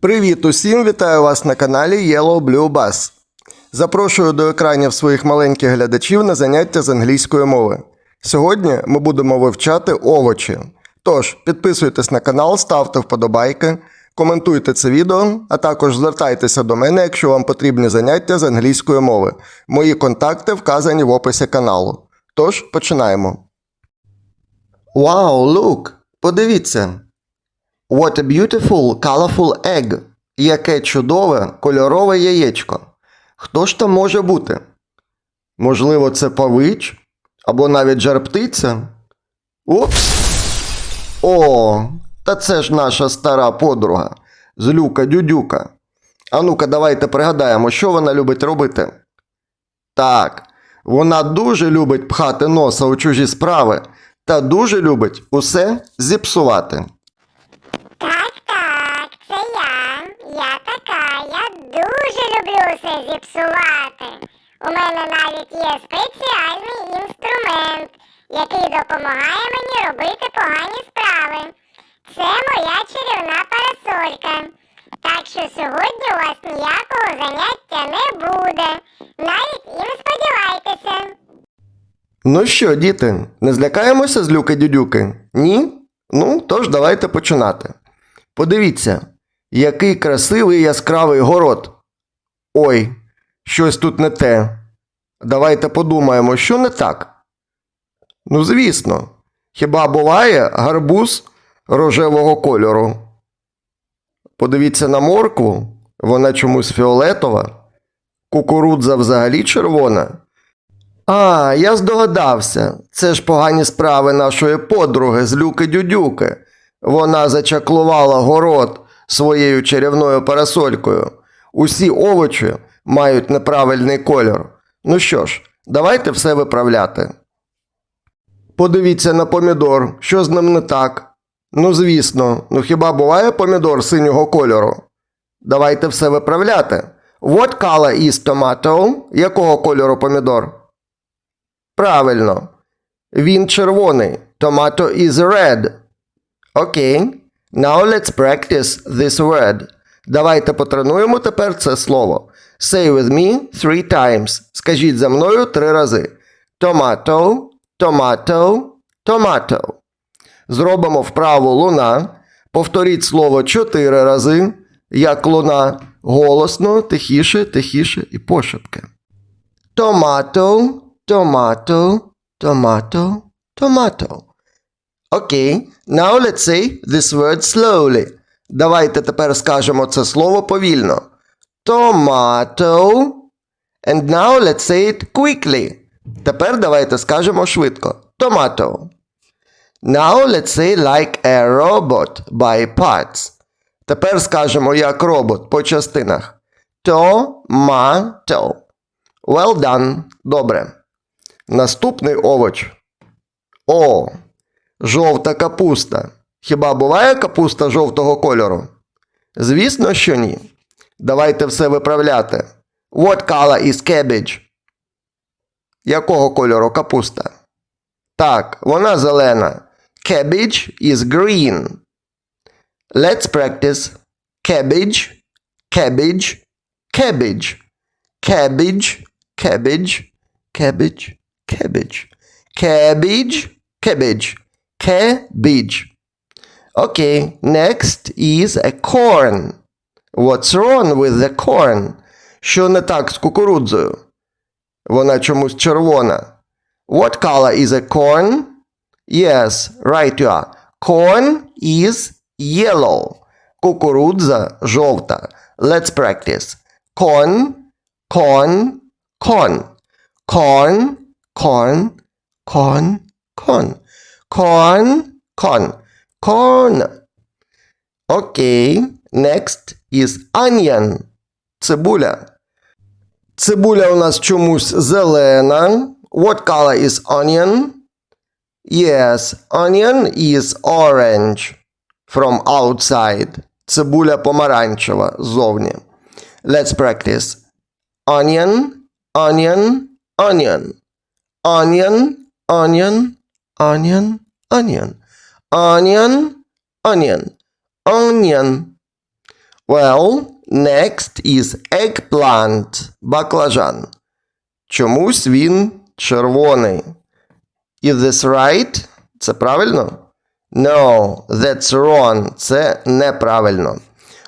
Привіт усім! Вітаю вас на каналі Yellow Blue Bass. Запрошую до екранів своїх маленьких глядачів на заняття з англійської мови. Сьогодні ми будемо вивчати овочі. Тож, підписуйтесь на канал, ставте вподобайки, коментуйте це відео, а також звертайтеся до мене, якщо вам потрібні заняття з англійської мови. Мої контакти вказані в описі каналу. Тож, починаємо. Вау, look! Подивіться! What a beautiful, colorful egg. Яке чудове кольорове яєчко. Хто ж там може бути? Можливо, це павич? Або навіть жар-птиця? Упс! О, та це ж наша стара подруга. Злюка дюдюка. А ну-ка, давайте пригадаємо, що вона любить робити. Так, вона дуже любить пхати носа у чужі справи та дуже любить усе зіпсувати. Так, так, це я. Я така. Я дуже люблю все зіпсувати. У мене навіть є спеціальний інструмент, який допомагає мені робити погані справи. Це моя чарівна парасолька. Так що сьогодні у вас ніякого заняття не буде. Навіть і не сподівайтеся. Ну що, діти, не злякаємося з люки дюдюки? Ні? Ну, тож давайте починати. Подивіться, який красивий яскравий город. Ой, щось тут не те. Давайте подумаємо, що не так. Ну, звісно, хіба буває гарбуз рожевого кольору? Подивіться на моркву, вона чомусь фіолетова, кукурудза взагалі червона. А, я здогадався. Це ж погані справи нашої подруги з люки дюдюки. Вона зачаклувала город своєю чарівною парасолькою. Усі овочі мають неправильний кольор. Ну що ж, давайте все виправляти. Подивіться на помідор, що з ним не так. Ну, звісно, ну хіба буває помідор синього кольору? Давайте все виправляти. What color is tomato? Якого кольору помідор? Правильно. Він червоний. Tomato is red. Окей. Now let's practice this word. Давайте потренуємо тепер це слово. Say with me three times. Скажіть за мною три рази. Tomato, tomato, tomato. Зробимо вправу луна. Повторіть слово чотири рази, як луна. Голосно, тихіше, тихіше і пошепки. Tomato, tomato, tomato, tomato. Окей, now let's say this word slowly. Давайте тепер скажемо це слово повільно. Tomato. And now let's say it quickly. Тепер давайте скажемо швидко. Tomato. Now let's say like a robot by parts. Тепер скажемо як робот по частинах. Tomato. Well done. Добре. Наступний овоч. О. Жовта капуста. Хіба буває капуста жовтого кольору? Звісно, що ні. Давайте все виправляти. What color is cabbage? Якого кольору капуста? Так, вона зелена. Cabbage is green. Let's practice. Cabbage, cabbage, cabbage. Cabbage, cabbage, cabbage, cabbage. Cabbage, cabbage, cabbage. Okay, next is a corn. What's wrong with the corn? Що не так з кукурудзою? Вона чомусь червона. What color is a corn? Yes, right you are. Corn is yellow. Кукурудза жовта. Let's practice. Corn, corn, corn. Corn, corn, corn, corn. Corn, corn, corn. Okay, next is onion. Цибуля. Цибуля у нас чомусь зелена. What color is onion? Yes, onion is orange from outside. Цибуля помаранчева ззовні. Let's practice. Onion, onion, onion. Onion, onion, onion, onion. Onion, onion, onion. Well, next is eggplant. Баклажан. Чомусь він червоний. Is this right? Це правильно? No, that's wrong. Це неправильно.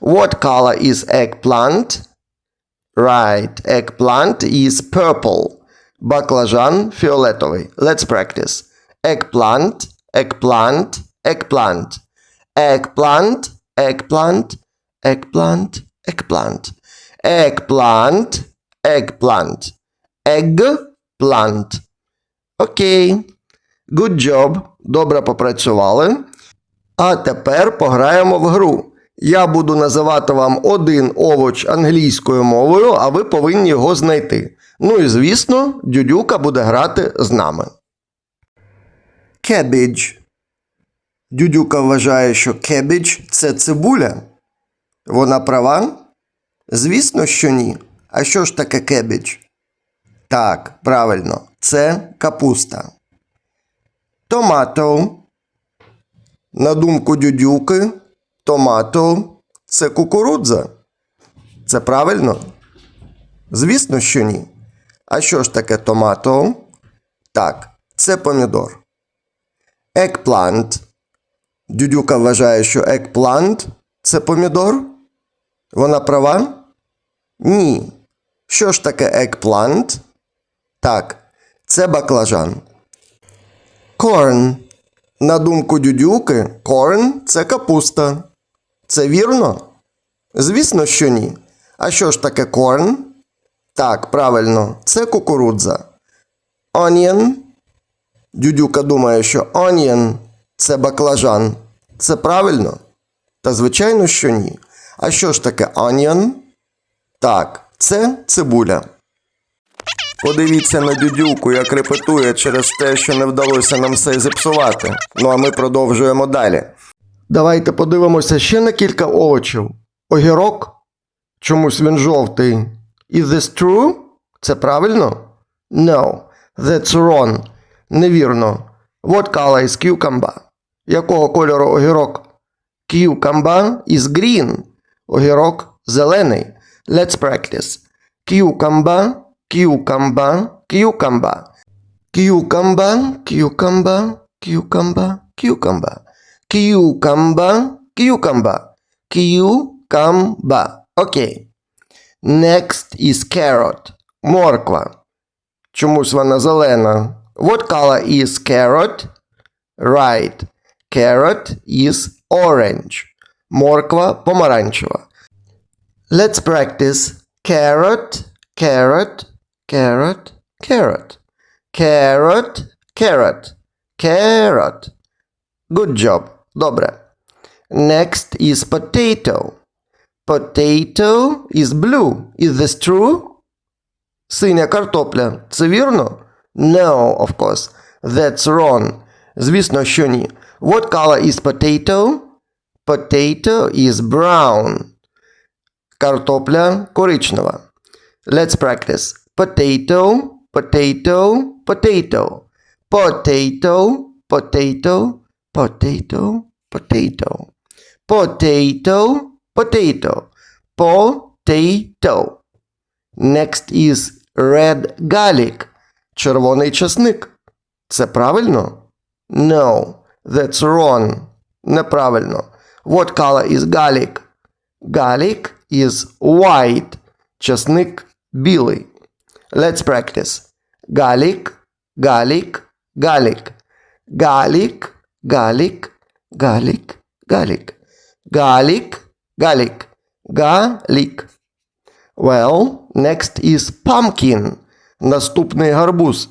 What color is eggplant? Right, eggplant is purple. Баклажан фіолетовий. Let's practice. Eggplant, eggplant, eggplant. Eggplant, eggplant, eggplant, eggplant. Eggplant, eggplant. Eggplant. Окей. Good job. Добре попрацювали. А тепер пограємо в гру. Я буду називати вам один овоч англійською мовою, а ви повинні його знайти. Ну і звісно, дюдюка буде грати з нами. Cabbage. Дюдюка вважає, що cabbage – це цибуля. Вона права? Звісно, що ні. А що ж таке cabbage? Так, правильно, це капуста. Tomato. На думку дюдюки, томато це кукурудза. Це правильно? Звісно, що ні. А що ж таке томато? Так, це помідор. Eggplant. Дюдюка вважає, що eggplant – це помідор? Вона права? Ні. Що ж таке eggplant? Так, це баклажан. Corn. На думку дюдюки, corn – це капуста. Це вірно? Звісно, що ні. А що ж таке corn? Так, правильно, це кукурудза. Onion. Дюдюка думає, що onion – це баклажан. Це правильно? Та звичайно, що ні. А що ж таке onion? Так, це цибуля. Подивіться на дюдюку, як репетує через те, що не вдалося нам все зіпсувати. Ну а ми продовжуємо далі. Давайте подивимося ще на кілька овочів. Огірок. Чомусь він жовтий. Is this true? Це правильно? No, that's wrong. Невірно. Color is cucumber? Якого кольору огірок? Cucumber is green. Огірок зелений. Let's practice. Cucumber, cucumber, cucumber. Cucumber, cucumber, cucumber, cucumber. Cucumber, cucumber. Cucumber. Окей. Next is carrot. Морква. Чомусь вона зелена. What color is carrot? Right. Carrot is orange. Морква помаранчева. Let's practice. Carrot, carrot, carrot, carrot. Carrot, carrot, carrot. Good job. Добре. Next is potato. Potato is blue. Is this true? Синя картопля. Це вірно? No, of course. That's wrong. Звісно, що ні. What color is potato? Potato is brown. Картопля коричнева. Let's practice. Potato, potato, potato. Potato, potato, potato, potato. Potato, potato. Potato. Next is red garlic. Червоний часник. Це правильно? No, that's wrong. Неправильно. What color is garlic? Garlic is white. Часник білий. Let's practice. Garlic, garlic, garlic. Garlic, garlic, garlic, garlic. Garlic, garlic, garlic. Well, next is pumpkin. Наступний гарбуз.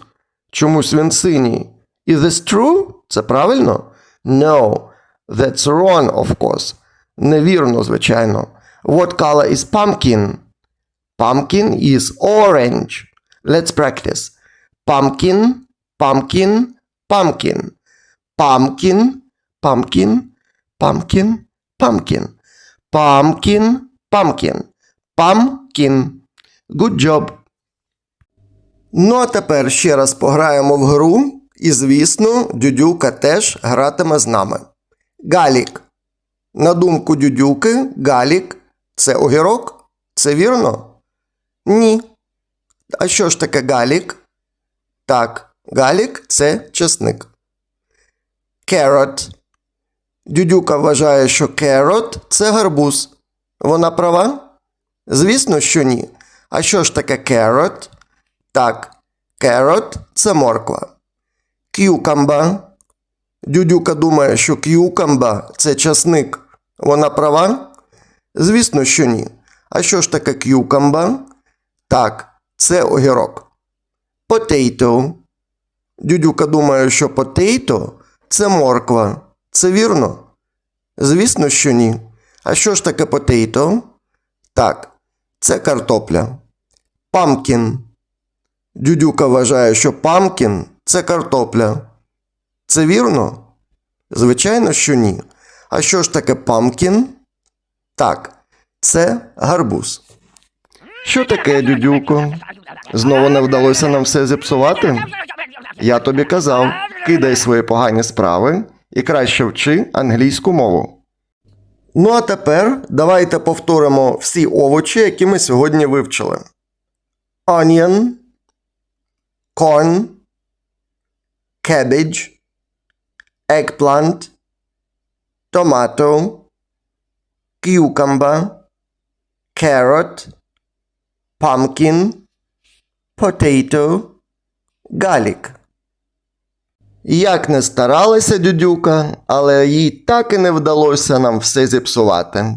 Чомусь він синій. Is this true? Це правильно? No. That's wrong, of course. Невірно, звичайно. What color is pumpkin? Pumpkin is orange. Let's practice. Pumpkin, pumpkin, pumpkin. Pumpkin, pumpkin, pumpkin, pumpkin. Pumpkin, pumpkin. Pumpkin. Good job. Ну, а тепер ще раз пограємо в гру, і, звісно, дюдюка теж гратиме з нами. Галік. На думку дюдюки, галік Це огірок? Це вірно? Ні. А що ж таке галік? Так, галік це чесник. Carrot. Дюдюка вважає, що carrot – це гарбуз. Вона права? Звісно, що ні. А що ж таке carrot? Так, carrot – це морква. К'юкамба. Дюдюка думає, що к'юкамба – це часник. Вона права? Звісно, що ні. А що ж таке к'юкамба? Так, це огірок. Potato. Дюдюка думає, що potato – це морква. Це вірно? Звісно, що ні. А що ж таке potato? Так, це картопля. Pumpkin. Дюдюка вважає, що pumpkin – це картопля. Це вірно? Звичайно, що ні. А що ж таке pumpkin? Так, це гарбуз. Що таке, дюдюко? Знову не вдалося нам все зіпсувати? Я тобі казав, кидай свої погані справи і краще вчи англійську мову. Ну а тепер давайте повторимо всі овочі, які ми сьогодні вивчили: Onion, corn, cabbage, eggplant, tomato, cucumber, carrot, pumpkin, potato, garlic. Як не старалася дюдюка, але їй так і не вдалося нам все зіпсувати.